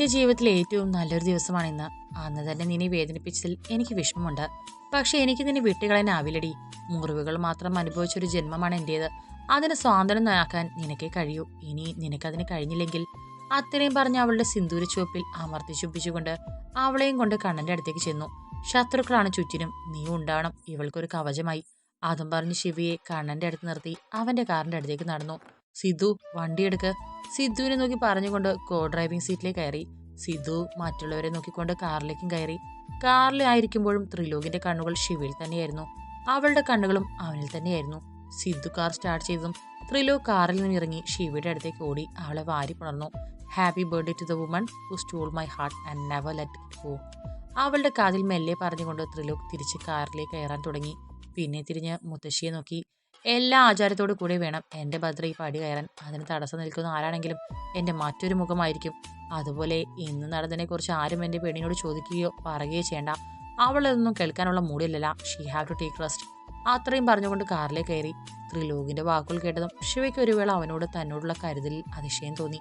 നിന്റെ ജീവിതത്തിലെ ഏറ്റവും നല്ലൊരു ദിവസമാണ് ഇന്ന്. അന്ന് തന്നെ നിന്നെ വേദനിപ്പിച്ചതിൽ എനിക്ക് വിഷമമുണ്ട്. പക്ഷെ എനിക്ക് നിന്നെ വിട്ടുകളയാനാവില്ലടി മുറിവുകൾ മാത്രം അനുഭവിച്ച ഒരു ജന്മമാണ് എന്റേത്. അതിന് സ്വാതന്ത്ര്യം നാക്കാൻ നിനക്കേ കഴിയൂ. ഇനി നിനക്കതിന് കഴിഞ്ഞില്ലെങ്കിൽ അത്രയും പറഞ്ഞ് അവളുടെ സിന്ദൂര ചുവപ്പിൽ അമർത്തി ചുപ്പിച്ചുകൊണ്ട് അവളെയും കൊണ്ട് കണ്ണന്റെ അടുത്തേക്ക് ചെന്നു. ശത്രുക്കളാണ് ചുറ്റിനും. നീ ഉണ്ടാവണം. ഇവൾക്കൊരു കവചമായി. അതും പറഞ്ഞ് ശിവയെ കണ്ണന്റെ അടുത്ത് നിർത്തി അവന്റെ കാറിന്റെ അടുത്തേക്ക് നടന്നു. സിദ്ധു വണ്ടിയെടുക്ക് സിദ്ധുവിനെ നോക്കി പറഞ്ഞുകൊണ്ട് കോ ഡ്രൈവിംഗ് സീറ്റിലേക്ക് കയറി. സിദ്ധു മറ്റുള്ളവരെ നോക്കിക്കൊണ്ട് കാറിലേക്കും കയറി. കാറിലായിരിക്കുമ്പോഴും ത്രിലോകിന്റെ കണ്ണുകൾ ഷിവിൽ തന്നെയായിരുന്നു. അവളുടെ കണ്ണുകളും അവനിൽ തന്നെയായിരുന്നു. സിദ്ധു കാർ സ്റ്റാർട്ട് ചെയ്തതും ത്രിലോക് കാറിൽ നിന്ന് ഇറങ്ങി ശിവയുടെ അടുത്തേക്ക് ഓടി അവളെ വാരി പുണർന്നു. Happy birthday to the woman who stole my heart and never let it go അവളുടെ കാതിൽ മെല്ലെ പറഞ്ഞുകൊണ്ട് ത്രിലോക് തിരിച്ച് കാറിലേക്ക് കയറാൻ തുടങ്ങി. പിന്നെ തിരിഞ്ഞ് മുത്തശ്ശിയെ നോക്കി. എല്ലാ ആചാരത്തോടു കൂടി വേണം. എന്റെ ഭദ്ര ഈ പടി കയറാൻ. അതിന് തടസ്സം നിൽക്കുന്ന ആരാണെങ്കിലും എന്റെ മറ്റൊരു മുഖമായിരിക്കും. അതുപോലെ ഇന്ന് നടന്നതിനെക്കുറിച്ച് ആരും എന്റെ പെണ്ണിനോട് ചോദിക്കുകയോ പറയുകയോ ചെയ്യേണ്ട. അവളതൊന്നും കേൾക്കാനുള്ള മൂടില്ലല്ല she have to take rest അത്രയും പറഞ്ഞുകൊണ്ട് കാറിലേക്ക് കയറി. ത്രിലോകിന്റെ വാക്കുകൾ കേട്ടതും ശിവയ്ക്ക് ഒരു വേള അവനോട് തന്നോടുള്ള കരുതലിൽ അതിശയം തോന്നി.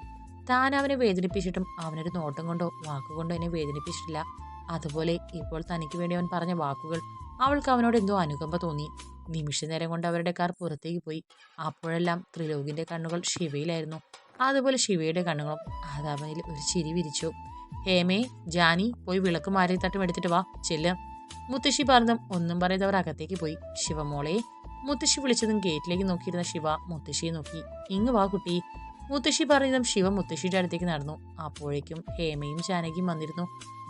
താൻ അവനെ വേദനിപ്പിച്ചിട്ടും അവനൊരു നോട്ടം കൊണ്ടോ വാക്കുകൊണ്ടോ എന്നെ വേദനിപ്പിച്ചിട്ടില്ല. അതുപോലെ ഇപ്പോൾ തനിക്ക് വേണ്ടി അവൻ പറഞ്ഞ വാക്കുകൾ അവൾക്ക് അവനോട് എന്തോ അനുകമ്പ തോന്നി. നിമിഷ നേരം കൊണ്ട് അവരുടെ കാർ പുറത്തേക്ക് പോയി. അപ്പോഴെല്ലാം ത്രിലോകിന്റെ കണ്ണുകൾ ശിവയിലായിരുന്നു. അതുപോലെ ശിവയുടെ കണ്ണുകളും. അവനിൽ ഒരു ചിരി വിരിച്ചു. ഹേമേ ജാനി പോയി വിളക്ക് മാരി തട്ടും എടുത്തിട്ട് വാ ചെല്ല്. മുത്തശ്ശി പറഞ്ഞതും ഒന്നും പറയാതെ അവർ അകത്തേക്ക് പോയി. ശിവമോളെ മുത്തശ്ശി വിളിച്ചതും ഗേറ്റിലേക്ക് നോക്കിയിരുന്ന ശിവ മുത്തശ്ശിയെ നോക്കി. ഇങ്ങ് വാ കുട്ടി. മുത്തശ്ശി പറഞ്ഞതും ശിവ മുത്തശ്ശിയുടെ അടുത്തേക്ക് നടന്നു. അപ്പോഴേക്കും ഹേമയും ജാനകിയും വന്നിരുന്നു.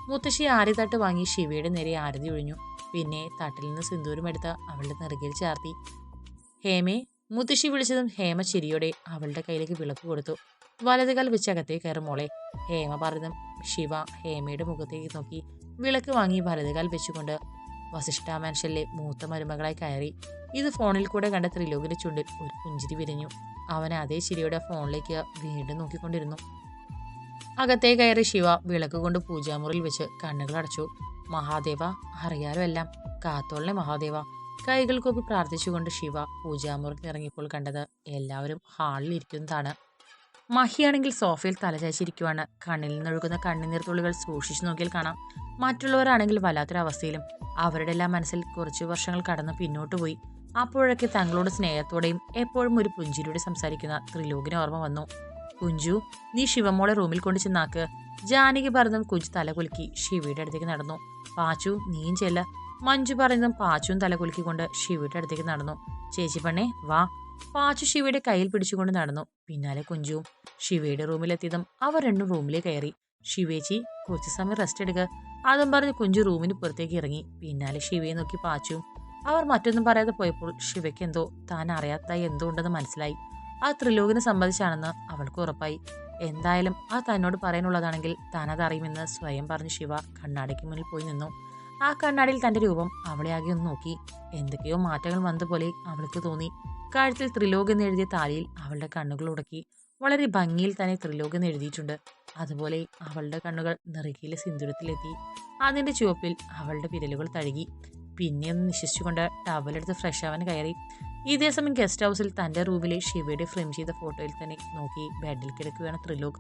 മുത്തശ്ശി ആരി തട്ട് വാങ്ങി ശിവയുടെ നേരെ ആരതി ഒഴിഞ്ഞു. പിന്നെ തട്ടിൽ നിന്ന് സിന്ദൂരം എടുത്ത് അവളുടെ നെറുകയിൽ ചാർത്തി. ഹേമേ മുത്തശ്ശി വിളിച്ചതും ഹേമ ചിരിയോടെ അവളുടെ കയ്യിലേക്ക് വിളക്ക് കൊടുത്തു. വലതുകാൽ വെച്ച് അകത്തേക്ക് കയറും മോളെ. ഹേമ പറഞ്ഞതും ശിവ ഹേമയുടെ മുഖത്തേക്ക് നോക്കി വിളക്ക് വാങ്ങി വലതുകാൽ വെച്ചുകൊണ്ട് വസിഷ്ഠ മാൻഷനിലെ മൂത്ത മരുമകളായി കയറി. ഇത് ഫോണിൽ കൂടെ കണ്ട ത്രിലോകിന്റെ ചുണ്ടിൽ ഒരു പുഞ്ചിരി വിരിഞ്ഞു. അവൻ അതേ ചിരിയോടെ ഫോണിലേക്ക് വീണ്ടും നോക്കിക്കൊണ്ടിരുന്നു. അകത്തേ കയറി ശിവ വിളക്ക് കൊണ്ട് പൂജാമുറിയിൽ വെച്ച് കണ്ണുകൾ അടച്ചു. മഹാദേവ അറിയാലോ എല്ലാം. കാത്തോളനെ മഹാദേവ. കൈകൾ പ്രാർത്ഥിച്ചുകൊണ്ട് ശിവ പൂജാമുറിയിൽ ഇറങ്ങിയപ്പോൾ കണ്ടത് എല്ലാവരും ഹാളിൽ ഇരിക്കുന്നതാണ്. മഹിയാണെങ്കിൽ സോഫയിൽ തലചാച്ചിരിക്കുവാണ് കണ്ണിൽ നിന്നൊഴുകുന്ന കണ്ണുനീർ തുള്ളികൾ സൂക്ഷിച്ചു നോക്കിയാൽ കാണാം. മറ്റുള്ളവരാണെങ്കിൽ വല്ലാത്തൊരവസ്ഥയിലും അവരുടെ എല്ലാം മനസ്സിൽ കുറച്ച് വർഷങ്ങൾ കടന്ന് പിന്നോട്ട് പോയി. അപ്പോഴൊക്കെ തങ്ങളോട് സ്നേഹത്തോടെയും എപ്പോഴും ഒരു പുഞ്ചിരിയോടെ സംസാരിക്കുന്ന ത്രിലോകിന് ഓർമ്മ വന്നു. കുഞ്ചു നീ ശിവമോളെ റൂമിൽ കൊണ്ട് ചെന്നാക്ക്. ജാനകി പറഞ്ഞതും കുഞ്ചു തലകുലുക്കി ശിവയുടെ അടുത്തേക്ക് നടന്നു. പാച്ചു നീയും ചെല്ല. മഞ്ജു പറഞ്ഞതും പാച്ചുവും തലകുലുക്കിക്കൊണ്ട് ശിവയുടെ അടുത്തേക്ക് നടന്നു. ചേച്ചി പെണ്ണെ വാ. പാച്ചു ശിവയുടെ കയ്യിൽ പിടിച്ചുകൊണ്ട് നടന്നു. പിന്നാലെ കുഞ്ചുവും ശിവയുടെ റൂമിലെത്തിയതും അവർ രണ്ടും റൂമിലേക്ക് കയറി. ശിവേച്ചി കുറച്ചു സമയം റെസ്റ്റ് എടുക്കുക അതും പറഞ്ഞ് കുഞ്ചു റൂമിന് പുറത്തേക്ക് ഇറങ്ങി. പിന്നാലെ ശിവയെ നോക്കി പാച്ചുവും അവർ മറ്റൊന്നും പറയാതെ പോയപ്പോൾ ശിവയ്ക്ക് എന്തോ താൻ അറിയാത്ത എന്തോ ഉണ്ടെന്ന് മനസ്സിലായി. ആ ത്രിലോകിനെ സംബന്ധിച്ചാണെന്ന് അവൾക്ക് ഉറപ്പായി. എന്തായാലും ആ തന്നോട് പറയാനുള്ളതാണെങ്കിൽ താനത് അറിയുമെന്ന് സ്വയം പറഞ്ഞ് ശിവ കണ്ണാടിക്ക് മുന്നിൽ പോയി നിന്നു. ആ കണ്ണാടിയിൽ തന്റെ രൂപം അവളെ ആകെ ഒന്ന് നോക്കി. എന്തൊക്കെയോ മാറ്റങ്ങൾ വന്നതുപോലെ അവൾക്ക് തോന്നി. കഴുത്തിൽ ത്രിലോക് എന്ന് എഴുതിയ താലിയിൽ അവളുടെ കണ്ണുകൾ ഉടക്കി. വളരെ ഭംഗിയിൽ തന്നെ ത്രിലോക് എന്ന് എഴുതിയിട്ടുണ്ട്. അതുപോലെ അവളുടെ കണ്ണുകൾ നെറുകിയിലെ സിന്ദൂരത്തിലെത്തി. അതിന്റെ ചുവപ്പിൽ അവളുടെ വിരലുകൾ തഴുകി. പിന്നെ ഒന്ന് നിശ്വസിച്ചുകൊണ്ട് ടവലെടുത്ത് ഫ്രഷ് ആവാൻ കയറി. ഇതേ സമയം ഗസ്റ്റ് ഹൗസിൽ തന്റെ റൂമിലെ ശിവയുടെ ഫ്രെയിം ചെയ്ത ഫോട്ടോയിൽ തന്നെ നോക്കി ബെഡിൽ കിടക്കുകയാണ് ത്രിലോക്.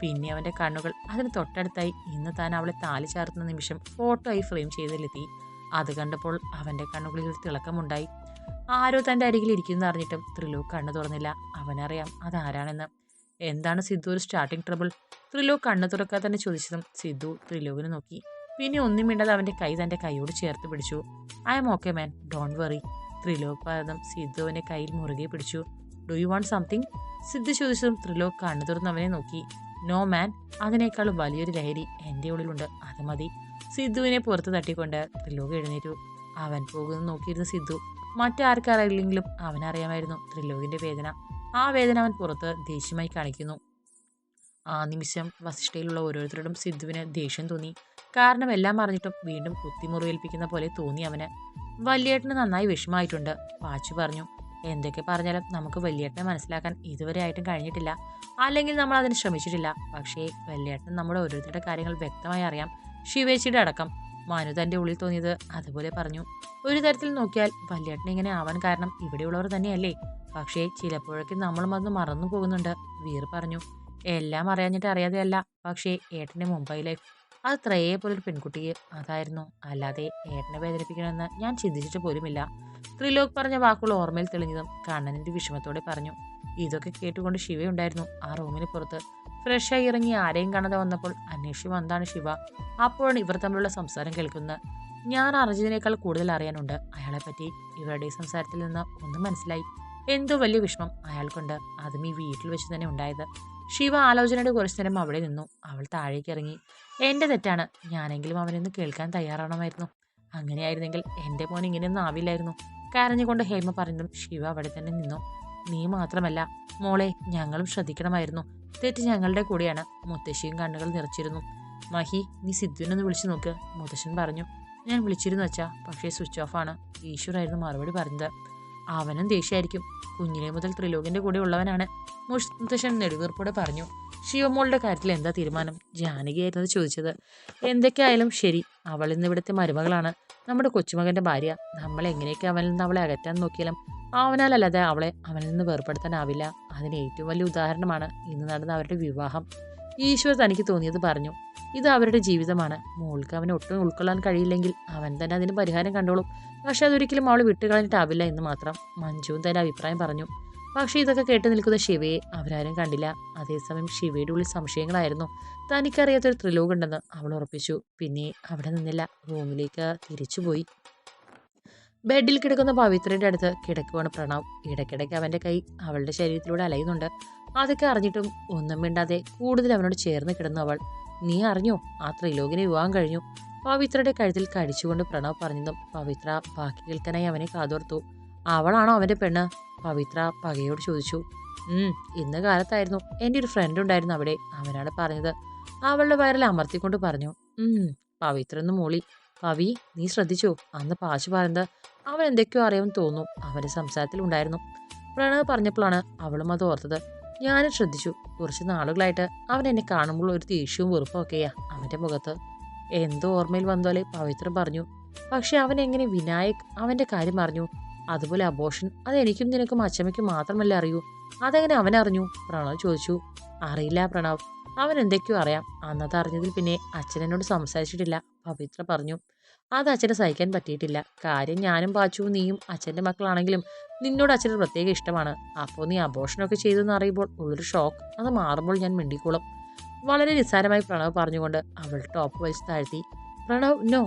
പിന്നെ അവന്റെ കണ്ണുകൾ അതിന് തൊട്ടടുത്തായി ഇന്ന് താൻ അവളെ താലി ചാർത്തുന്ന നിമിഷം ഫോട്ടോ ആയി ഫ്രെയിം ചെയ്തതിലെത്തി അത് കണ്ടപ്പോൾ അവന്റെ കണ്ണുകളിൽ ഒരു തിളക്കമുണ്ടായി. ആരോ തന്റെ അരികിൽ ഇരിക്കുന്നത് അറിഞ്ഞിട്ടും ത്രിലോക് കണ്ണു തുറന്നില്ല. അവനറിയാം അതാരാണെന്ന്. എന്താണ് സിദ്ധു ഒരു സ്റ്റാർട്ടിംഗ് ട്രബിൾ ത്രിലോക് കണ്ണു തുറക്കാതെ തന്നെ ചോദിച്ചതും സിദ്ധു ത്രിലോകിനെ നോക്കി. പിന്നെ ഒന്നും മിണ്ടാതെ അവന്റെ കൈ തന്റെ കൈയോട് ചേർത്ത് പിടിച്ചു. I'm okay man don't worry Trilok പാദം സിദ്ധു അവന്റെ കയ്യിൽ മുറുകെ പിടിച്ചു. Do you want something Sidhu ചോദിച്ചതും ത്രിലോക് കണ്ണു തുറന്ന് അവനെ നോക്കി. നോ മാൻ അതിനേക്കാളും വലിയൊരു ലഹരി എന്റെ ഉള്ളിലുണ്ട്. അത് മതി. സിദ്ധുവിനെ പുറത്ത് തട്ടിക്കൊണ്ട് ത്രിലോക് എഴുന്നേറ്റു. അവൻ പോകുന്നത് നോക്കിയിരുന്ന സിദ്ധു. മറ്റാർക്കറിയില്ലെങ്കിലും അവനറിയാമായിരുന്നു ത്രിലോകിന്റെ വേദന. ആ വേദന അവൻ പുറത്ത് ദേഷ്യമായി കാണിക്കുന്നു. ആ നിമിഷം വസിഷ്ഠയിലുള്ള ഓരോരുത്തരോടും സിദ്ധുവിന് ദേഷ്യം തോന്നി. കാരണം എല്ലാം അറിഞ്ഞിട്ടും വീണ്ടും കുത്തിമുറിവേൽപ്പിക്കുന്ന പോലെ തോന്നി അവന്. വല്യേട്ടന് നന്നായി വിഷമായിട്ടുണ്ട് പാച്ചു പറഞ്ഞു. എന്തൊക്കെ പറഞ്ഞാലും നമുക്ക് വല്യേട്ടനെ മനസ്സിലാക്കാൻ ഇതുവരെ ആയിട്ടും കഴിഞ്ഞിട്ടില്ല. അല്ലെങ്കിൽ നമ്മൾ അതിന് ശ്രമിച്ചിട്ടില്ല. പക്ഷേ വല്യേട്ടൻ നമ്മുടെ ഓരോരുത്തരുടെ കാര്യങ്ങൾ വ്യക്തമായി അറിയാം. ശിവേച്ചിയുടെ അടക്കം. മനു തന്റെ ഉള്ളിൽ തോന്നിയത് അതുപോലെ പറഞ്ഞു. ഒരു തരത്തിൽ നോക്കിയാൽ വല്യേട്ടൻ ഇങ്ങനെ ആവാൻ കാരണം ഇവിടെയുള്ളവർ തന്നെയല്ലേ? പക്ഷേ ചിലപ്പോഴൊക്കെ നമ്മളും അത് മറന്നു പോകുന്നുണ്ട്. വീർ പറഞ്ഞു. എല്ലാം അറിയാഞ്ഞിട്ട് അറിയാതെയല്ല. പക്ഷേ ഏട്ടന്റെ മുംബൈ ലൈഫ് അത് ത്രയെ പോലൊരു പെൺകുട്ടിയെ അതായിരുന്നു. അല്ലാതെ ഏട്ടനെ വേദനിപ്പിക്കണമെന്ന് ഞാൻ ചിന്തിച്ചിട്ട് പോലുമില്ല. ത്രിലോക് പറഞ്ഞ വാക്കുകൾ ഓർമ്മയിൽ തെളിഞ്ഞതും കണ്ണനിന്റെ വിഷമത്തോടെ പറഞ്ഞു. ഇതൊക്കെ കേട്ടുകൊണ്ട് ശിവയുണ്ടായിരുന്നു ആ റൂമിന് പുറത്ത്. ഫ്രഷായി ഇറങ്ങി ആരെയും കാണാതെ വന്നപ്പോൾ അന്വേഷിച്ചു വന്നതാണ് ശിവ. അപ്പോഴാണ് ഇവർ തമ്മിലുള്ള സംസാരം കേൾക്കുന്നത്. ഞാൻ അറിഞ്ഞതിനേക്കാൾ കൂടുതൽ അറിയാനുണ്ട്. അയാളെപ്പറ്റി ഇവരുടെ സംസാരത്തിൽ നിന്ന് ഒന്നും മനസ്സിലായി. എന്തോ വലിയ വിഷമം അയാൾക്കുണ്ട്. അതും ഈ വീട്ടിൽ വെച്ച് തന്നെ ഉണ്ടായത്. ശിവ ആലോചനയുടെ കുറച്ചു നേരം അവിടെ നിന്നു. അവൾ താഴേക്ക് ഇറങ്ങി. എന്റെ തെറ്റാണ്. ഞാനെങ്കിലും അവനൊന്ന് കേൾക്കാൻ തയ്യാറാവണമായിരുന്നു. അങ്ങനെയായിരുന്നെങ്കിൽ എന്റെ മോൻ ഇങ്ങനെയൊന്നും ആവില്ലായിരുന്നു. കരഞ്ഞുകൊണ്ട് ഹേമ പറഞ്ഞതും ശിവ അവിടെ തന്നെ നിന്നു. നീ മാത്രമല്ല മോളെ ഞങ്ങളും ശ്രദ്ധിക്കണമായിരുന്നു. തെറ്റ് ഞങ്ങളുടെ കൂടെയാണ്. മുത്തശ്ശിയും കണ്ണുകൾ നിറച്ചിരുന്നു. മഹി നീ സിദ്ധുവിനൊന്ന് വിളിച്ചു നോക്ക്. മുത്തശ്ശൻ പറഞ്ഞു. ഞാൻ വിളിച്ചിരുന്നു വെച്ചാ പക്ഷേ സ്വിച്ച് ഓഫാണ് ആണ്. ഈശ്വരായിരുന്നു മറുപടി പറഞ്ഞത്. അവനും ദേഷ്യമായിരിക്കും കുഞ്ഞിലെ മുതൽ ത്രിലോകിന്റെ കൂടെ ഉള്ളവനാണ്. മുഷ്തശൻ നെടുവീർപ്പോടെ പറഞ്ഞു ശിവമോളുടെ കാര്യത്തിൽ എന്താ തീരുമാനം? ജാനകിയായിരുന്നത് ചോദിച്ചത്. എന്തൊക്കെയായാലും ശരി അവൾ ഇന്ന് ഇവിടുത്തെ മരുമകളാണ്. നമ്മുടെ കൊച്ചുമകന്റെ ഭാര്യ. നമ്മൾ എങ്ങനെയൊക്കെ അവനിൽ നിന്ന് അവളെ അകറ്റാൻ നോക്കിയാലും അവനാലല്ലാതെ അവളെ അവനിൽ നിന്ന് വേർപ്പെടുത്താനാവില്ല. അതിന് ഏറ്റവും വലിയ ഉദാഹരണമാണ് ഇന്ന് നടന്ന അവരുടെ വിവാഹം. ഈശ്വർ തനിക്ക് തോന്നിയത് പറഞ്ഞു ഇത് അവരുടെ ജീവിതമാണ്. മോൾക്ക് അവനെ ഒട്ടും ഉൾക്കൊള്ളാൻ കഴിയില്ലെങ്കിൽ അവൻ തന്നെ അതിന് പരിഹാരം കണ്ടോളും. പക്ഷെ അതൊരിക്കലും അവൾ വിട്ടുകളഞ്ഞിട്ടാവില്ല എന്ന് മാത്രം മഞ്ജുവും തന്റെ അഭിപ്രായം പറഞ്ഞു. പക്ഷേ ഇതൊക്കെ കേട്ട് നിൽക്കുന്ന ശിവയെ അവരാരും കണ്ടില്ല. അതേസമയം ശിവയുടെ ഉള്ളിൽ സംശയങ്ങളായിരുന്നു. തനിക്കറിയാത്തൊരു ത്രിലോകുണ്ടെന്ന് അവൾ ഉറപ്പിച്ചു. പിന്നെ അവിടെ നിന്നില്ല. റൂമിലേക്ക് തിരിച്ചുപോയി. ബെഡിൽ കിടക്കുന്ന പവിത്രയുടെ അടുത്ത് കിടക്കുവാണ് പ്രണവ്. ഇടയ്ക്കിടയ്ക്ക് അവന്റെ കൈ അവളുടെ ശരീരത്തിലൂടെ അലയുന്നുണ്ട്. അതൊക്കെ അറിഞ്ഞിട്ടും ഒന്നും മിണ്ടാതെ കൂടുതൽ അവനോട് ചേർന്ന് കിടന്നു അവൾ. നീ അറിഞ്ഞോ? ആ ത്രിലോകിനെ വിവാഹം കഴിഞ്ഞു. പവിത്രയുടെ കഴുത്തിൽ കടിച്ചുകൊണ്ട് പ്രണവ് പറഞ്ഞതും പവിത്ര ബാക്കി കേൾക്കാനായി അവനെ കാതോർത്തു. അവളാണോ അവന്റെ പെണ്ണ്? പവിത്ര പകയോട് ചോദിച്ചു. ഇന്ന് കാലത്തായിരുന്നു. എന്റെ ഒരു ഫ്രണ്ട് ഉണ്ടായിരുന്നു അവിടെ. അവനാണ് പറഞ്ഞത്. അവളുടെ വയറിൽ അമർത്തിക്കൊണ്ട് പറഞ്ഞു. പവിത്ര ഒന്ന് മൂളി. പവി നീ ശ്രദ്ധിച്ചു. അന്ന് പാശു പറഞ്ഞത് അവൻ എന്തൊക്കെയോ അറിയാമെന്ന് തോന്നുന്നു. അവന്റെ സംസാരത്തിൽ ഉണ്ടായിരുന്നു. പ്രണവ് പറഞ്ഞപ്പോഴാണ് അവളും അത് ഓർത്തത്. ഞാനും ശ്രദ്ധിച്ചു. കുറച്ച് നാളുകളായിട്ട് അവൻ എന്നെ കാണുമ്പോൾ ഒരു ദേഷ്യവും വെറുപ്പും ഒക്കെയാ അവന്റെ മുഖത്ത്. എന്തോ ഓർമ്മയിൽ വന്നാലേ പവിത്രം പറഞ്ഞു. പക്ഷെ അവൻ എങ്ങനെ വിനായക് അവന്റെ കാര്യം അറിഞ്ഞു? അതുപോലെ അബോഷൻ അത് എനിക്കും നിനക്കും അച്ഛമ്മയ്ക്കും മാത്രമല്ല അറിയൂ? അതെങ്ങനെ അവൻ അറിഞ്ഞു? പ്രണവ് ചോദിച്ചു. അറിയില്ല പ്രണവ്. അവൻ എന്തൊക്കെയോ അറിയാം. അന്നത് അറിഞ്ഞതിൽ പിന്നെ അച്ഛൻ എന്നോട് സംസാരിച്ചിട്ടില്ല പവിത്ര പറഞ്ഞു. അത് അച്ഛനെ സഹിക്കാൻ പറ്റിയിട്ടില്ല. കാര്യം ഞാനും പാച്ചുവും നീയും അച്ഛന്റെ മക്കളാണെങ്കിലും നിന്നോട് അച്ഛന് പ്രത്യേക ഇഷ്ടമാണ്. അപ്പോൾ നീ അബോഷനൊക്കെ ചെയ്തെന്ന് അറിയുമ്പോൾ ഉള്ളൊരു ഷോക്ക് അത് മാറുമ്പോൾ ഞാൻ മിണ്ടിക്കോളും. വളരെ നിസ്സാരമായി പ്രണവ് പറഞ്ഞുകൊണ്ട് അവൾ ടോപ്പ് വലിച്ച് താഴ്ത്തി പ്രണവ് നോ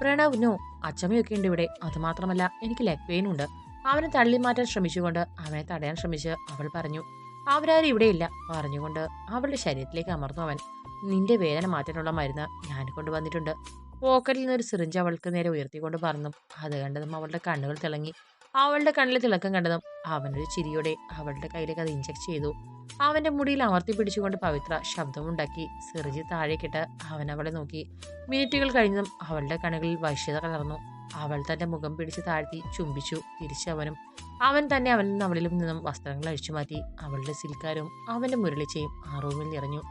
പ്രണവ് നോ അച്ഛമ്മയൊക്കെ ഉണ്ട് ഇവിടെ. അതുമാത്രമല്ല എനിക്ക് ലെഗ് പെയിൻ ഉണ്ട്. അവനെ തള്ളി മാറ്റാൻ ശ്രമിച്ചുകൊണ്ട് അവനെ തടയാൻ ശ്രമിച്ച് അവൾ പറഞ്ഞു അവരാരും ഇവിടെയില്ല പറഞ്ഞുകൊണ്ട് അവളുടെ ശരീരത്തിലേക്ക് അമർന്നു അവൻ. നിന്റെ വേദന മാറ്റാനുള്ള മരുന്ന് ഞാൻ കൊണ്ടുവന്നിട്ടുണ്ട്. പോക്കറ്റിൽ നിന്ന് ഒരു സിറിഞ്ച് അവൾക്ക് നേരെ ഉയർത്തിക്കൊണ്ട് പറഞ്ഞു. അത് കണ്ടതും അവളുടെ കണ്ണുകൾ തിളങ്ങി. അവളുടെ കണ്ണിൽ തിളക്കം കണ്ടതും അവനൊരു ചിരിയോടെ അവളുടെ കയ്യിലേക്ക് അത് ഇഞ്ചക്ട് ചെയ്തു. അവന്റെ മുടിയിൽ അമർത്തി പിടിച്ചുകൊണ്ട് പവിത്ര ശബ്ദമുണ്ടാക്കി. സിറിഞ്ച് താഴേക്കിട്ട് അവൻ അവളെ നോക്കി. മിനിറ്റുകൾ കഴിഞ്ഞതും അവളുടെ കണ്ണുകളിൽ വശ്യത കലർന്നു. അവൾ തന്റെ മുഖം പിടിച്ച് താഴ്ത്തി ചുംബിച്ചു. തിരിച്ചവനും അവൻ തന്നെ അവനിൽ നിന്ന് അവളിലും നിന്നും വസ്ത്രങ്ങൾ അഴിച്ചു മാറ്റി. അവളുടെ സിൽക്കാരും അവന്റെ മുരളിച്ചയും ആ റൂമിൽ നിറഞ്ഞു.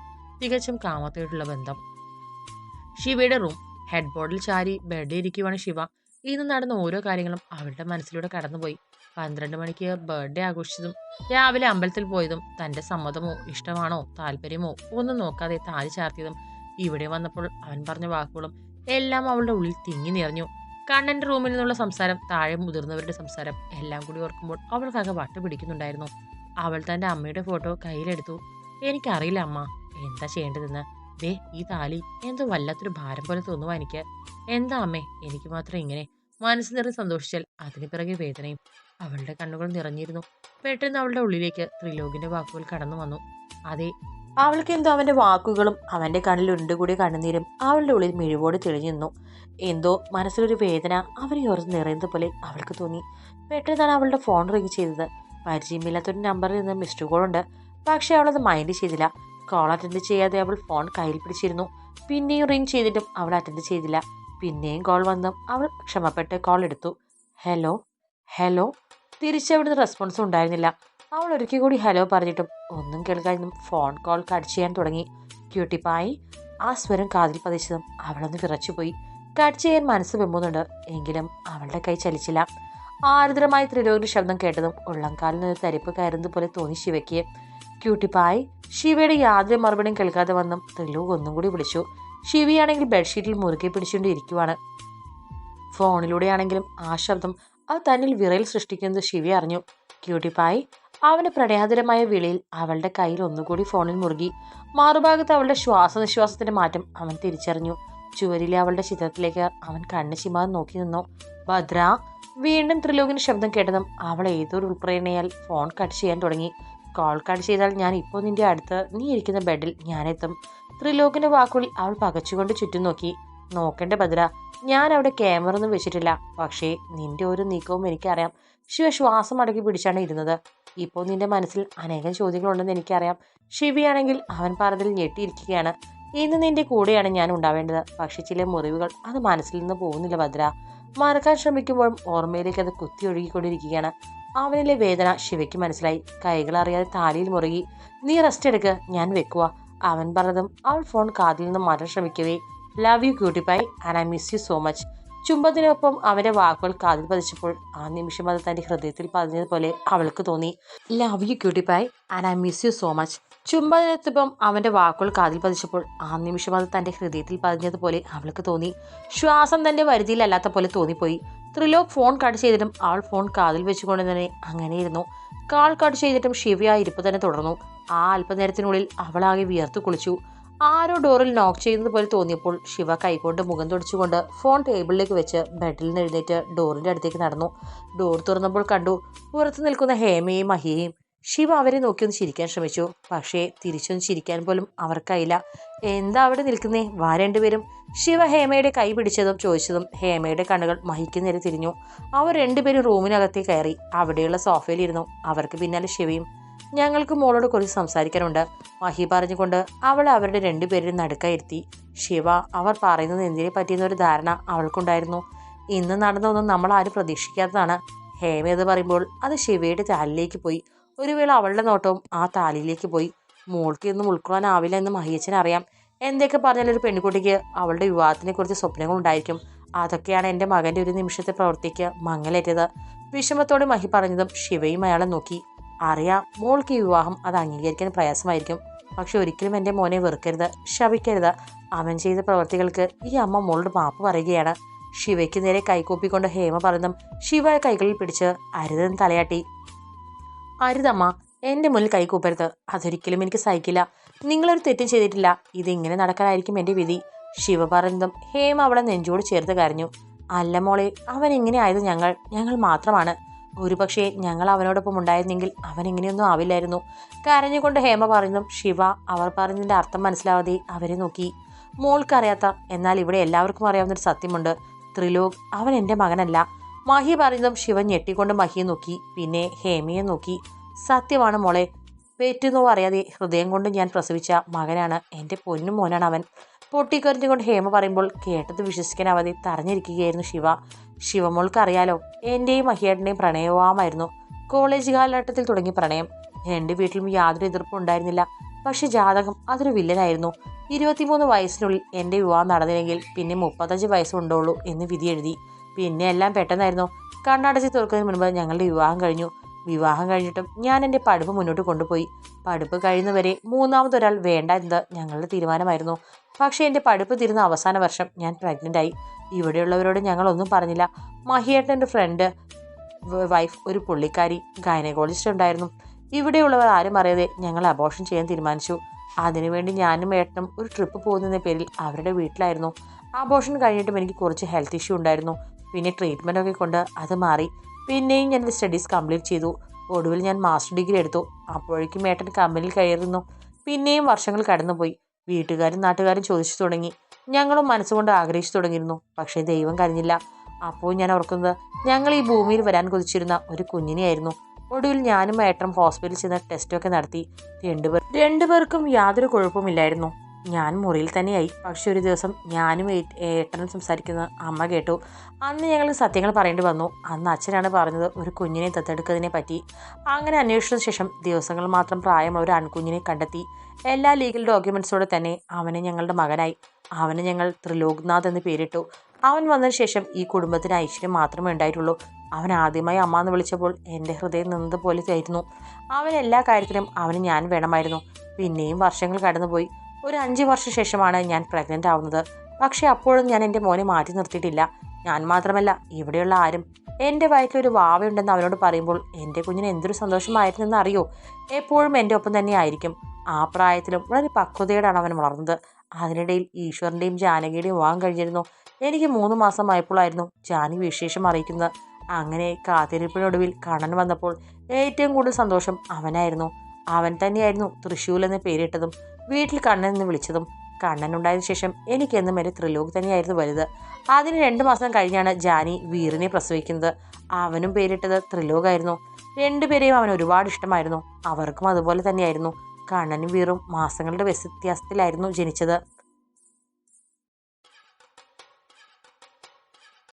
തികച്ചും കാമത്തോടുള്ള ബന്ധം. ശിവയുടെ റൂം. ഹെഡ് ബോർഡിൽ ചാരി ബെഡിൽ ഇരിക്കുവാണ് ശിവ. ഇന്ന് നടന്ന ഓരോ കാര്യങ്ങളും അവളുടെ മനസ്സിലൂടെ കടന്നുപോയി. പന്ത്രണ്ട് മണിക്ക് ബർത്ത്ഡേ ആഘോഷിച്ചതും രാവിലെ അമ്പലത്തിൽ പോയതും തന്റെ സമ്മതമോ ഇഷ്ടമാണോ താല്പര്യമോ ഒന്നും നോക്കാതെ താലി ചാർത്തിയതും ഇവിടെ വന്നപ്പോൾ അവൻ പറഞ്ഞ വാക്കുകളും എല്ലാം അവളുടെ ഉള്ളിൽ തിങ്ങി നിറഞ്ഞു. കണ്ണന്റെ റൂമിൽ നിന്നുള്ള സംസാരം താഴെ മുതിർന്നവരുടെ സംസാരം എല്ലാം കൂടി ഓർക്കുമ്പോൾ അവൾക്കകെ വട്ട് പിടിക്കുന്നുണ്ടായിരുന്നു. അവൾ തന്റെ അമ്മയുടെ ഫോട്ടോ കയ്യിലെടുത്തു. എനിക്കറിയില്ല അമ്മ എന്താ ചെയ്യേണ്ടതെന്ന്? ദേ ഈ താലി എന്തോ വല്ലാത്തൊരു ഭാരം പോലെ തോന്നുവാ എനിക്ക്. എന്താ അമ്മേ? എനിക്ക് മാത്രം ഇങ്ങനെ മനസ്സ് നിറഞ്ഞ് സന്തോഷിച്ചാൽ അതിന് പിറകെ വേദനയും അവളുടെ കണ്ണുകൾ നിറഞ്ഞിരുന്നു. പെട്ടെന്ന് അവളുടെ ഉള്ളിലേക്ക് ത്രിലോകിന്റെ വാക്കുകൾ കടന്നു വന്നു. അതെ അവൾക്ക് എന്തോ അവന്റെ വാക്കുകളും അവന്റെ കണ്ണിൽ ഉണ്ടുകൂടിയ കണ്ണുനീരും അവളുടെ ഉള്ളിൽ മിഴിവോട് തെളിഞ്ഞു നിന്നു എന്തോ മനസ്സിലൊരു വേദന അവരെ ഓർത്ത് നിറയുന്നത് പോലെ അവൾക്ക് തോന്നി. പെട്ടെന്നാണ് അവളുടെ ഫോൺ റിങ് ചെയ്തത്. പരിചയമില്ലാത്തൊരു നമ്പറിൽ നിന്ന് മിസ്ഡ് കോൾ ഉണ്ട്. പക്ഷെ അവളത് മൈൻഡ് ചെയ്തില്ല. കോൾ അറ്റൻഡ് ചെയ്യാതെ അവൾ ഫോൺ കയ്യിൽ പിടിച്ചിരുന്നു. പിന്നെയും റിംഗ് ചെയ്തിട്ടും അവൾ അറ്റൻഡ് ചെയ്തില്ല. പിന്നെയും കോൾ വന്നു. അവൾ ക്ഷമപ്പെട്ട് കോൾ എടുത്തു. ഹലോ ഹലോ തിരിച്ചവിടുന്ന് റെസ്പോൺസ് ഉണ്ടായിരുന്നില്ല. അവൾ ഒരിക്കൽ കൂടി ഹലോ പറഞ്ഞിട്ടും ഒന്നും കേൾക്കാതിരുന്നും ഫോൺ കോൾ കട്ട് ചെയ്യാൻ തുടങ്ങി. ക്യൂട്ടിപ്പായി ആ സ്വരം കാതിൽ പതിച്ചതും അവളൊന്ന് വിറച്ചുപോയി. കട്ട് ചെയ്യാൻ മനസ്സ് വെമ്പുന്നുണ്ട്. എങ്കിലും അവളുടെ കൈ ചലിച്ചില്ല. ആർദ്രമായി ത്രിരോഗി ശബ്ദം കേട്ടതും ഉള്ളംകാലിൽ നിന്ന് തരിപ്പ് കയറുന്നത് പോലെ തോന്നി ശിവയ്ക്ക്. ക്യൂട്ടിപ്പായി ശിവയുടെ യാതൊരു മറുപടിയും കേൾക്കാതെ വന്നും ത്രില്ലു ഒന്നും കൂടി വിളിച്ചു. ശിവിയാണെങ്കിൽ ബെഡ്ഷീറ്റിൽ മുറുകെ പിടിച്ചുകൊണ്ട് ഇരിക്കുവാണ് ഫോണിലൂടെയാണെങ്കിലും ആ ശബ്ദം അത് തന്നിൽ വിറയിൽ സൃഷ്ടിക്കുന്നത് ശിവി അറിഞ്ഞു. ക്യൂട്ടിപ്പായി അവന്റെ പ്രണയാതുരമായ വിളിയിൽ അവളുടെ കയ്യിൽ ഒന്നുകൂടി ഫോണിൽ മുറുകി. മറുഭാഗത്ത് അവളുടെ ശ്വാസനിശ്വാസത്തിന്റെ മാറ്റം അവൻ തിരിച്ചറിഞ്ഞു. ചുവരിലെ അവളുടെ ചിത്രത്തിലേക്ക് അവൻ കണ്ണ് ചിമാതെ നോക്കി നിന്നു. ഭദ്ര. വീണ്ടും ത്രിലോകിന് ശബ്ദം കേട്ടതും അവൾ ഏതൊരു ഉൾപ്രേരണയാൽ ഫോൺ കട്ട് ചെയ്യാൻ തുടങ്ങി. കോൾ കട്ട് ചെയ്താൽ ഞാൻ ഇപ്പോൾ നിന്റെ അടുത്ത് നീ ഇരിക്കുന്ന ബെഡിൽ ഞാനെത്തും ത്രിലോകിന്റെ വാക്കുകളിൽ അവൾ പകച്ചുകൊണ്ട് ചുറ്റും നോക്കി. നോക്കേണ്ട ബദ്ര ഞാൻ അവിടെ ക്യാമറ ഒന്നും വെച്ചിട്ടില്ല. പക്ഷേ നിന്റെ ഒരു നീക്കവും എനിക്കറിയാം. ശിവ ശ്വാസം അടക്കി പിടിച്ചാണ് ഇരുന്നത്. ഇപ്പോൾ നിന്റെ മനസ്സിൽ അനേകം ചോദ്യങ്ങളുണ്ടെന്ന് എനിക്കറിയാം. ശിവയാണെങ്കിൽ അവൻ പറഞ്ഞതിൽ ഞെട്ടിയിരിക്കുകയാണ്. ഇന്ന് നിന്റെ കൂടെയാണ് ഞാൻ ഉണ്ടാവേണ്ടത്. പക്ഷേ ചില മുറിവുകൾ അത് മനസ്സിൽ നിന്ന് പോകുന്നില്ല ഭദ്ര. മറക്കാൻ ശ്രമിക്കുമ്പോഴും ഓർമ്മയിലേക്ക് അത് കുത്തി ഒഴുകിക്കൊണ്ടിരിക്കുകയാണ്. അവനിലെ വേദന ശിവയ്ക്ക് മനസ്സിലായി. കൈകൾ അറിയാതെ താലിയിൽ മുറുകി നീ റെസ്റ്റ് എടുക്ക് ഞാൻ വെക്കുക അവൻ പറഞ്ഞതും അവൾ ഫോൺ കാതിൽ നിന്ന് മാറ്റാൻ ശ്രമിക്കവേ. Love you cutie pie and I miss you so much ചുംബത്തിനൊപ്പം അവന്റെ വാക്കുകൾ കാതിൽ പതിച്ചപ്പോൾ ആ നിമിഷം അത് തന്റെ ഹൃദയത്തിൽ പതിഞ്ഞതുപോലെ അവൾക്ക് തോന്നി. Love you cutie pie and I miss you so much ചുംബനത്തിപ്പം അവന്റെ വാക്കുകൾ കാതിൽ പതിച്ചപ്പോൾ ആ നിമിഷം അത് തന്റെ ഹൃദയത്തിൽ പതിഞ്ഞതുപോലെ അവൾക്ക് തോന്നി. ശ്വാസം തന്റെ വരുതിയിലല്ലാത്ത പോലെ തോന്നിപ്പോയി. ത്രിലോക് ഫോൺ കട്ട് ചെയ്തിട്ടും അവൾ ഫോൺ കാതിൽ വെച്ചുകൊണ്ട് തന്നെ അങ്ങനെയിരുന്നു കാൾ കട്ട് ചെയ്തിട്ടും ശിവ ഇരിപ്പ് തന്നെ തുടർന്നു. ആ അല്പനേരത്തിനുള്ളിൽ അവളാകെ വിയർത്തു കുളിച്ചു. ആരോ ഡോറിൽ നോക്ക് ചെയ്യുന്നത് പോലെ തോന്നിയപ്പോൾ ശിവ കൈകൊണ്ട് മുഖം തുടച്ചുകൊണ്ട് ഫോൺ ടേബിളിലേക്ക് വെച്ച് ബെഡിൽ നിന്ന് എഴുന്നേറ്റ് ഡോറിന്റെ അടുത്തേക്ക് നടന്നു. ഡോർ തുറന്നപ്പോൾ കണ്ടു പുറത്ത് നിൽക്കുന്ന ഹേമയും മഹിയെയും ശിവ അവരെ നോക്കിയൊന്ന് ചിരിക്കാൻ ശ്രമിച്ചു. പക്ഷേ തിരിച്ചൊന്ന് ചിരിക്കാൻ പോലും അവർക്കായില്ല. എന്താ അവിടെ നിൽക്കുന്നേ? വാ രണ്ടുപേരും. ശിവ ഹേമയുടെ കൈ പിടിച്ചതും ചോദിച്ചതും ഹേമയുടെ കണ്ണുകൾ മഹിക്കുന്നേരെ തിരിഞ്ഞു. അവർ രണ്ടുപേരും റൂമിനകത്തേക്ക് കയറി. അവിടെയുള്ള സോഫയിലിരുന്നു അവർക്ക് പിന്നാലെ ശിവയും ഞങ്ങൾക്ക് മോളോട് കുറച്ച് സംസാരിക്കാനുണ്ട്. മഹി പറഞ്ഞുകൊണ്ട് അവൾ അവരുടെ രണ്ടുപേരും നടുക്കായിരുത്തി ശിവ അവർ പറയുന്നത് എന്തിനെ പറ്റിയെന്ന ഒരു ധാരണ അവൾക്കുണ്ടായിരുന്നു. ഇന്ന് നടന്നതൊന്നും നമ്മൾ ആരും പ്രതീക്ഷിക്കാത്തതാണ്. ഹേമ എന്ന് പറയുമ്പോൾ അത് ശിവയുടെ താലിലേക്ക് പോയി. ഒരു വേള അവളുടെ നോട്ടവും ആ താലിയിലേക്ക് പോയി. മോൾക്ക് ഇന്നും ഉൾക്കൊള്ളാനാവില്ല എന്ന് മഹിയച്ചൻ അറിയാം. എന്തൊക്കെ പറഞ്ഞാലും ഒരു പെൺകുട്ടിക്ക് അവളുടെ വിവാഹത്തിനെ കുറിച്ച് സ്വപ്നങ്ങൾ ഉണ്ടായിരിക്കും. അതൊക്കെയാണ് എന്റെ മകന്റെ ഒരു നിമിഷത്തെ പ്രവർത്തിക്ക് മങ്ങലേറ്റത്. വിഷമത്തോടെ മഹി പറഞ്ഞതും ശിവയും അയാളെ നോക്കി. അറിയാം മോൾക്ക് ഈ വിവാഹം അത് അംഗീകരിക്കാൻ പ്രയാസമായിരിക്കും. പക്ഷെ ഒരിക്കലും എന്റെ മോനെ വെറുക്കരുത് ശവിക്കരുത് അവൻ ചെയ്ത പ്രവർത്തികൾക്ക് ഈ അമ്മ മോളുടെ മാപ്പ് പറയുകയാണ്. ശിവയ്ക്ക് നേരെ കൈകൂപ്പിക്കൊണ്ട് ഹേമ പറഞ്ഞതും ശിവ കൈകളിൽ പിടിച്ച് അരുതെന്ന് തലയാട്ടി. അരുതമ്മ എന്റെ മുന്നിൽ കൈകൂപ്പരുത് അതൊരിക്കലും എനിക്ക് സഹിക്കില്ല. നിങ്ങളൊരു തെറ്റും ചെയ്തിട്ടില്ല. ഇതിങ്ങനെ നടക്കാനായിരിക്കും എന്റെ വിധി. ശിവ പറഞ്ഞതും ഹേമ അവളെ നെഞ്ചോട് ചേർത്ത് കരഞ്ഞു. അല്ല മോളെ അവൻ ഇങ്ങനെ ആയത് ഞങ്ങൾ ഞങ്ങൾ മാത്രമാണ്. ഒരുപക്ഷെ ഞങ്ങൾ അവനോടൊപ്പം ഉണ്ടായിരുന്നെങ്കിൽ അവൻ ഇങ്ങനെയൊന്നും ആവില്ലായിരുന്നു. കരഞ്ഞുകൊണ്ട് ഹേമ പറഞ്ഞതും ശിവ അവർ പറഞ്ഞതിന്റെ അർത്ഥം മനസ്സിലാവാതെ അവരെ നോക്കി. മോൾക്കറിയാത്ത എന്നാൽ ഇവിടെ എല്ലാവർക്കും അറിയാവുന്നൊരു സത്യമുണ്ട്. ത്രിലോക് അവൻ എന്റെ മകനല്ല. മഹി പറഞ്ഞതും ശിവൻ ഞെട്ടിക്കൊണ്ട് മഹിയെ നോക്കി. പിന്നെ ഹേമയെ നോക്കി. സത്യമാണ് മോളെ പെറ്റുന്നോ അറിയാതെ ഹൃദയം കൊണ്ട് ഞാൻ പ്രസവിച്ച മകനാണ്. എന്റെ പൊന്നും മോനാണ് അവൻ. പൊട്ടിക്കറിഞ്ഞുകൊണ്ട് ഹേമ പറയുമ്പോൾ കേട്ടത് വിശ്വസിക്കാനാവാതെ തറഞ്ഞിരിക്കുകയായിരുന്നു ശിവ. ശിവമോൾക്കറിയാലോ എന്റെയും മഹിയേട്ടന്റെയും പ്രണയവുമായിരുന്നു. കോളേജ് കാലഘട്ടത്തിൽ തുടങ്ങി പ്രണയം. രണ്ട് വീട്ടിലും യാതൊരു എതിർപ്പും ഉണ്ടായിരുന്നില്ല. പക്ഷെ ജാതകം അതൊരു വില്ലനായിരുന്നു. ഇരുപത്തിമൂന്ന് വയസ്സിനുള്ളിൽ എന്റെ വിവാഹം നടന്നില്ലെങ്കിൽ പിന്നെ മുപ്പത്തഞ്ച് വയസ്സുണ്ടോളൂ എന്ന് വിധി എഴുതി. പിന്നെ എല്ലാം പെട്ടെന്നായിരുന്നു. കണ്ണടച്ച് തുറക്കുന്നതിന് മുൻപ് ഞങ്ങളുടെ വിവാഹം കഴിഞ്ഞു. വിവാഹം കഴിഞ്ഞിട്ടും ഞാൻ എന്റെ പഠിപ്പ് മുന്നോട്ട് കൊണ്ടുപോയി. പഠിപ്പ് കഴിയുന്നവരെ മൂന്നാമതൊരാൾ വേണ്ട എന്നത് ഞങ്ങളുടെ തീരുമാനമായിരുന്നു. പക്ഷേ എന്റെ പഠിപ്പ് തീരുന്ന അവസാന വർഷം ഞാൻ പ്രഗ്നന്റ് ആയി. ഇവിടെയുള്ളവരോട് ഞങ്ങളൊന്നും പറഞ്ഞില്ല. മഹിയേട്ടന്റെ ഫ്രണ്ട് വൈഫ് ഒരു പുള്ളിക്കാരി ഗൈനക്കോളജിസ്റ്റ് ഉണ്ടായിരുന്നു. ഇവിടെയുള്ളവർ ആരും അറിയാതെ ഞങ്ങൾ അബോർഷൻ ചെയ്യാൻ തീരുമാനിച്ചു. അതിനുവേണ്ടി ഞാനും ഏട്ടനും ഒരു ട്രിപ്പ് പോകുന്നതിന്റെ പേരിൽ അവരുടെ വീട്ടിലായിരുന്നു. അബോർഷൻ കഴിഞ്ഞിട്ടും എനിക്ക് കുറച്ച് ഹെൽത്ത് ഇഷ്യൂ ഉണ്ടായിരുന്നു. പിന്നെ ട്രീറ്റ്മെന്റ് ഒക്കെ കൊണ്ട് അത് മാറി. പിന്നെയും ഞാൻ സ്റ്റഡീസ് കംപ്ലീറ്റ് ചെയ്തു. ഒടുവിൽ ഞാൻ മാസ്റ്റർ ഡിഗ്രി എടുത്തു. അപ്പോഴേക്കും ഏട്ടൻ കമ്പനിയിൽ കയറുന്നു പിന്നെയും വർഷങ്ങൾ കടന്നുപോയി. വീട്ടുകാരും നാട്ടുകാരും ചോദിച്ചു തുടങ്ങി. ഞങ്ങളും മനസ്സുകൊണ്ട് ആഗ്രഹിച്ചു തുടങ്ങിയിരുന്നു. പക്ഷേ ദൈവം കരഞ്ഞില്ല. അപ്പോൾ ഞാൻ ഓർക്കുന്നത് ഞങ്ങൾ ഈ ഭൂമിയിൽ വരാൻ കൊതിച്ചിരുന്ന ഒരു കുഞ്ഞിനെയായിരുന്നു ഒടുവിൽ ഞാനും ഏട്ടനും ഹോസ്പിറ്റലിൽ ചെന്ന് ടെസ്റ്റൊക്കെ നടത്തി. രണ്ടുപേർ രണ്ടുപേർക്കും യാതൊരു കുഴപ്പമില്ലായിരുന്നു ഞാൻ മുറിയിൽ തന്നെയായി. പക്ഷെ ഒരു ദിവസം ഞാനും ഏട്ടനും സംസാരിക്കുന്ന അമ്മ കേട്ടു. അന്ന് ഞങ്ങൾ സത്യങ്ങൾ പറയേണ്ടി വന്നു. അന്ന് അച്ഛനാണ് പറഞ്ഞത് ഒരു കുഞ്ഞിനെ ദത്തെടുക്കുന്നതിനെ പറ്റി. അങ്ങനെ അന്വേഷിച്ച ശേഷം ദിവസങ്ങൾ മാത്രം പ്രായമുള്ള ഒരു ആൺകുഞ്ഞിനെ കണ്ടെത്തി. എല്ലാ ലീഗൽ ഡോക്യുമെൻസോടെ തന്നെ അവനെ ഞങ്ങളുടെ മകനായി. അവന് ഞങ്ങൾ ത്രിലോക്നാഥ് എന്ന് പേരിട്ടു. അവൻ വന്നതിന് ശേഷം ഈ കുടുംബത്തിന് ഐശ്വര്യം മാത്രമേ ഉണ്ടായിട്ടുള്ളൂ. അവൻ ആദ്യമായി അമ്മ എന്ന് വിളിച്ചപ്പോൾ എന്റെ ഹൃദയം നിന്നത് പോലെ ആയിരുന്നു. അവൻ എല്ലാ കാര്യത്തിലും അവന് ഞാൻ വേണമായിരുന്നു. പിന്നെയും വർഷങ്ങൾ കടന്നുപോയി. ഒരു അഞ്ച് വർഷ ശേഷമാണ് ഞാൻ പ്രഗ്നന്റ് ആവുന്നത്. പക്ഷേ അപ്പോഴും ഞാൻ എന്റെ മോനെ മാറ്റി നിർത്തിയിട്ടില്ല. ഞാൻ മാത്രമല്ല ഇവിടെയുള്ള ആരും. എന്റെ വയറ്റിലൊരു വാവയുണ്ടെന്ന് അവനോട് പറയുമ്പോൾ എന്റെ കുഞ്ഞിന് എന്തൊരു സന്തോഷമായിരുന്നെന്ന് അറിയോ? എപ്പോഴും എന്റെ ഒപ്പം തന്നെ ആയിരിക്കും. ആ പ്രായത്തിലും വളരെ പക്വതയോടാണ് അവൻ വളർന്നത്. അതിനിടയിൽ ഈശ്വറിന്റെയും ജാനകിയുടെയും വിവാഹം കഴിഞ്ഞിരുന്നു. എനിക്ക് മൂന്ന് മാസമായപ്പോഴായിരുന്നു ജാനി വിശേഷം അറിയിക്കുന്നത്. അങ്ങനെ കാത്തിരിപ്പിനൊടുവിൽ കണ്ണൻ വന്നപ്പോൾ ഏറ്റവും കൂടുതൽ സന്തോഷം അവനായിരുന്നു. അവൻ തന്നെയായിരുന്നു തൃശ്ശൂൽ എന്ന് പേരിട്ടതും വീട്ടിൽ കണ്ണൻ എന്ന് വിളിച്ചതും. കണ്ണൻ ഉണ്ടായതിനു ശേഷം എനിക്കെന്നും എന്റെ ത്രിലോക് തന്നെയായിരുന്നു വലുത്. അതിന് രണ്ട് മാസം കഴിഞ്ഞാണ് ജാനി വീറിനെ പ്രസവിക്കുന്നത്. അവനും പേരിട്ടത് ത്രിലോകായിരുന്നു. രണ്ടുപേരെയും അവൻ ഒരുപാട് ഇഷ്ടമായിരുന്നു. അവർക്കും അതുപോലെ തന്നെയായിരുന്നു. കണ്ണനും വീറും മാസങ്ങളുടെ വ്യത്യാസത്തിലായിരുന്നു ജനിച്ചത്.